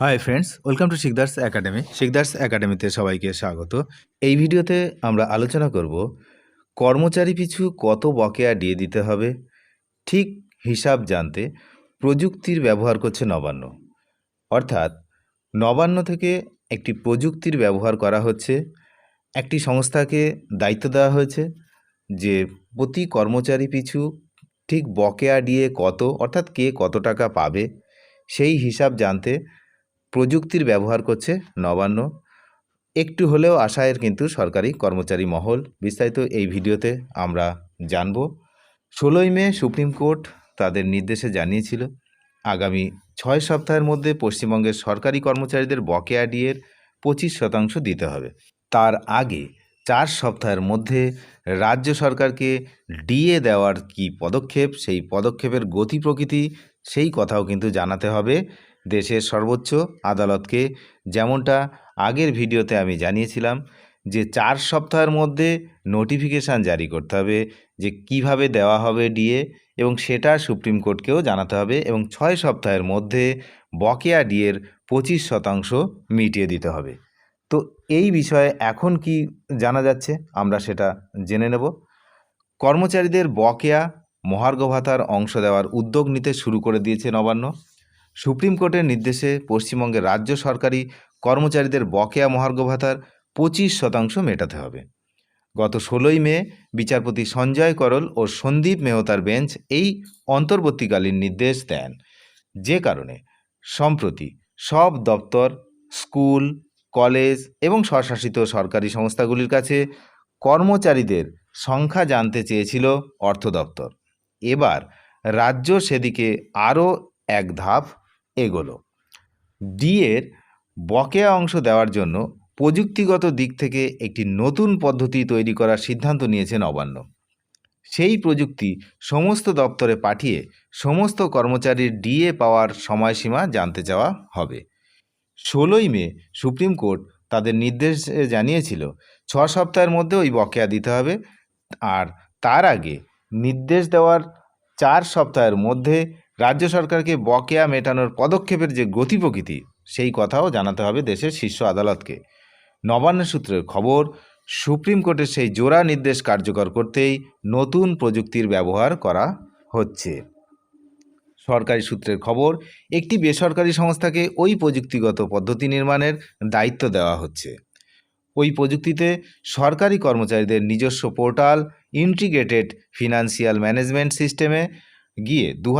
Hi friends welcome to Sikdar's academy Sikdar's একাডেমিতে সবাইকে স্বাগত। এই ভিডিওতে আমরা আলোচনা করব, কর্মচারী পিছু কত বকেয়া দিয়ে দিতে হবে? ঠিক হিসাব জানতে প্রযুক্তির ব্যবহার করছে নবান্ন। অর্থাৎ নবান্ন থেকে একটি প্রযুক্তির ব্যবহার করা হচ্ছে। একটি সংস্থাকে দায়িত্ব দেওয়া হয়েছে যে প্রতি কর্মচারী পিছু ঠিক বকেয়া দিয়ে কত, অর্থাৎ কে কত টাকা পাবে, সেই হিসাব জানতে প্রযুক্তির ব্যবহার করছে নবান্ন। একটু হলেও আশায়ের কিন্তু সরকারি কর্মচারী মহল। বিস্তারিত এই ভিডিওতে আমরা জানব। ষোলোই মে সুপ্রিম কোর্ট তাদের নির্দেশে জানিয়েছিল, আগামী ছয় সপ্তাহের মধ্যে পশ্চিমবঙ্গের সরকারি কর্মচারীদের বকেয়া ডিয়ের পঁচিশ শতাংশ দিতে হবে। তার আগে চার সপ্তাহের মধ্যে রাজ্য সরকারকে ডিএ দেওয়ার কি পদক্ষেপ, সেই পদক্ষেপের গতি প্রকৃতি, সেই কথাও কিন্তু জানাতে হবে। দেশের সর্বোচ্চ আদালতকে, যেমনটা আগের ভিডিওতে আমি জানিয়েছিলাম যে চার সপ্তাহের মধ্যে নোটিফিকেশান জারি করতে হবে যে কীভাবে দেওয়া হবে ডিএ এবং সেটা সুপ্রিম কোর্টকেও জানাতে হবে এবং ছয় সপ্তাহের মধ্যে বকেয়া ডিএর পঁচিশ শতাংশ মিটিয়ে দিতে হবে। তো এই বিষয়ে এখন কি জানা যাচ্ছে? আমরা সেটা জেনে নেব। কর্মচারীদের বকেয়া মহার্ঘ ভাতার অংশ দেওয়ার উদ্যোগ নিতে শুরু করে দিয়েছে নবান্ন। সুপ্রিম কোর্টের নির্দেশে পশ্চিমবঙ্গের রাজ্য সরকারি কর্মচারীদের বকেয়া মহার্ঘ ভাতার পঁচিশ শতাংশ মেটাতে হবে। গত ষোলোই মে বিচারপতি সঞ্জয় করল ও সন্দীপ মেহতার বেঞ্চ এই অন্তর্বর্তীকালীন নির্দেশ দেন। যে কারণে সম্প্রতি সব দপ্তর, স্কুল, কলেজ এবং স্বশাসিত সরকারি সংস্থাগুলির কাছে কর্মচারীদের সংখ্যা জানতে চেয়েছিল অর্থ দপ্তর। এবার রাজ্য সেদিকে আরও এক ধাপ এগোলো। ডিএর বকেয়া অংশ দেওয়ার জন্য প্রযুক্তিগত দিক থেকে একটি নতুন পদ্ধতি তৈরি করার সিদ্ধান্ত নিয়েছে নবান্ন সেই প্রযুক্তি সমস্ত দপ্তরে পাঠিয়ে সমস্ত কর্মচারীর ডিএ পাওয়ার সময়সীমা জানতে চাওয়া হবে। ষোলোই মে সুপ্রিম কোর্ট তাদের নির্দেশে জানিয়েছিল, ছ সপ্তাহের মধ্যে ওই বকেয়া দিতে হবে। আর তার আগে নির্দেশ দেওয়ার চার সপ্তাহের মধ্যে রাজ্য সরকারকে বকেয়া মেটানোর পদক্ষেপের যে গতি প্রকৃতি সেই কথাও জানাতে হবে দেশের শীর্ষ আদালতকে। নবান্ন সূত্রের খবর, সুপ্রিম কোর্টের সেই জোড়া নির্দেশ কার্যকর করতেই নতুন প্রযুক্তির ব্যবহার করা হচ্ছে। সরকারি সূত্রের খবর, একটি বেসরকারি সংস্থাকে ওই প্রযুক্তিগত পদ্ধতি নির্মাণের দায়িত্ব দেওয়া হচ্ছে। ওই প্রযুক্তিতে সরকারি কর্মচারীদের নিজস্ব পোর্টাল, ইন্টিগ্রেটেড ফিনান্সিয়াল ম্যানেজমেন্ট সিস্টেমে গিয়ে দু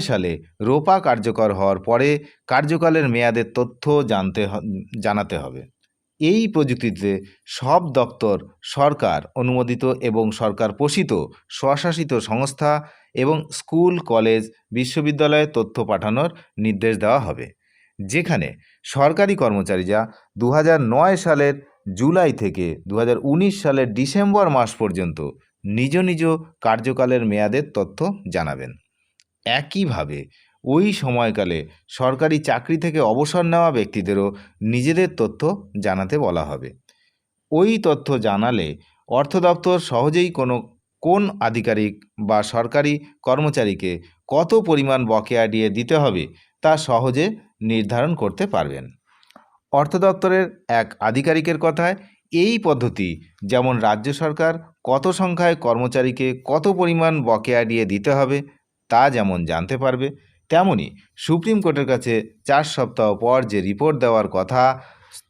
সালে রোপা কার্যকর হওয়ার পরে কার্যকালের মেয়াদের তথ্য জানতে জানাতে হবে। এই প্রযুক্তিতে সব দপ্তর, সরকার অনুমোদিত এবং সরকার পোষিত স্বশাসিত সংস্থা এবং স্কুল, কলেজ, বিশ্ববিদ্যালয়ে তথ্য পাঠানোর নির্দেশ দেওয়া হবে। যেখানে সরকারি কর্মচারীরা দু সালের জুলাই থেকে দু হাজার উনিশ সালের ডিসেম্বর মাস পর্যন্ত নিজ নিজ কার্যকালের মেয়াদের তথ্য জানাবেন। একইভাবে, ওই সময়কালে সরকারি চাকরি থেকে অবসর নেওয়া ব্যক্তিদেরও নিজেদের তথ্য জানাতে বলা হবে। ওই তথ্য জানালে অর্থ দপ্তর সহজেই কোনো, কোন আধিকারিক বা সরকারি কর্মচারীকে কত পরিমাণ বকেয়া দিয়ে দিতে হবে তা সহজে নির্ধারণ করতে পারবেন। অর্থ দপ্তরের এক আধিকারিকের কথায় এই পদ্ধতি, যেমন রাজ্য সরকার কত সংখ্যায় কর্মচারীকে কত পরিমাণ বকেয়া দিয়ে দিতে হবে, তা যেমন জানতে পারবে, তেমনি সুপ্রিম কোর্টের কাছে চার সপ্তাহ পর যে রিপোর্ট দেওয়ার কথা,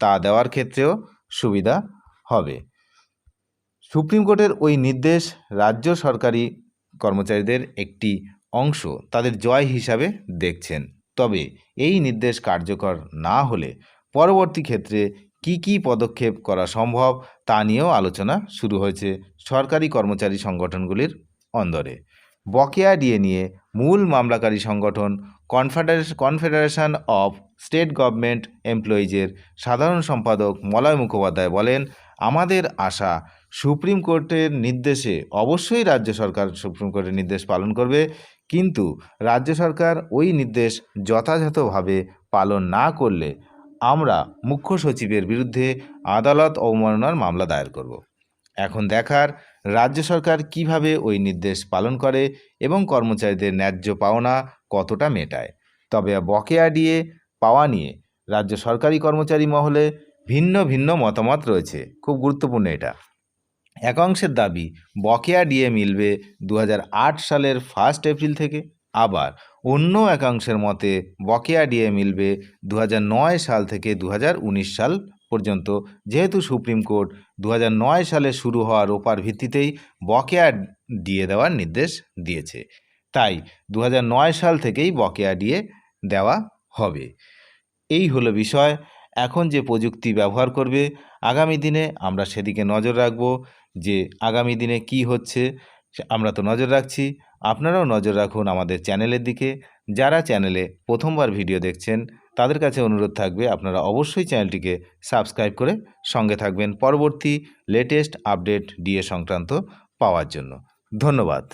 তা দেওয়ার ক্ষেত্রেও সুবিধা হবে। সুপ্রিম কোর্টের ওই নির্দেশ রাজ্য সরকারি কর্মচারীদের একটি অংশ তাদের জয় হিসাবে দেখছেন। তবে এই নির্দেশ কার্যকর না হলে পরবর্তী ক্ষেত্রে কি কি পদক্ষেপ করা সম্ভব তা নিয়েও আলোচনা শুরু হয়েছে সরকারি কর্মচারী সংগঠনগুলির অন্দরে। বকেয়া ডিএ নিয়ে মূল মামলাকারী সংগঠন confederation confederation of state government এমপ্লয়িজের সাধারণ সম্পাদক মলয় মুখোপাধ্যায় বলেন, আমাদের আশা, সুপ্রিম কোর্টের নির্দেশে অবশ্যই রাজ্য সরকার সুপ্রিম কোর্টের নির্দেশ পালন করবে, কিন্তু রাজ্য সরকার ওই নির্দেশ যথাযথভাবে পালন না করলে আমরা মুখ্য সচিবের বিরুদ্ধে আদালত অবমাননার মামলা দায়ের করব। এখন দেখার, রাজ্য সরকার কীভাবে ওই নির্দেশ পালন করে এবং কর্মচারীদের ন্যায্য পাওনা কতটা মেটায়? তবে বকেয়া দিয়ে পাওয়া নিয়ে রাজ্য সরকারি কর্মচারী মহলে ভিন্ন ভিন্ন মতামত রয়েছে। খুব গুরুত্বপূর্ণ এটা। একাংশের দাবি, বকেয়া ডিএ মিলবে দু হাজার আট সালের ফার্স্ট এপ্রিল থেকে। আবার অন্য একাংশের মতে, বকেয়া ডিএ মিলবে দু হাজার নয় সাল থেকে দু হাজার উনিশ সাল পর্যন্ত। যেহেতু সুপ্রিম কোর্ট দু হাজার নয় সালে শুরু হওয়া রোপার ভিত্তিতেই বকেয়া ডিএ দেওয়ার নির্দেশ দিয়েছে। তাই দু হাজার নয় সাল থেকেই বকেয়া ডিএ দেওয়া হবে। এই হলো বিষয়। এখন যে প্রযুক্তি ব্যবহার করবে, আগামী দিনে আমরা সেদিকে নজর রাখব যে আগামী দিনে কি হচ্ছে, আমরা তো নজর রাখছি। আপনারাও নজর রাখুন আমাদের চ্যানেলের দিকে। যারা চ্যানেলে প্রথমবার ভিডিও দেখছেন, তাদের কাছে অনুরোধ থাকবে আপনারা অবশ্যই চ্যানেলটিকে সাবস্ক্রাইব করে সঙ্গে থাকবেন পরবর্তী লেটেস্ট আপডেট ডিএ সংক্রান্ত পাওয়ার জন্য। ধন্যবাদ।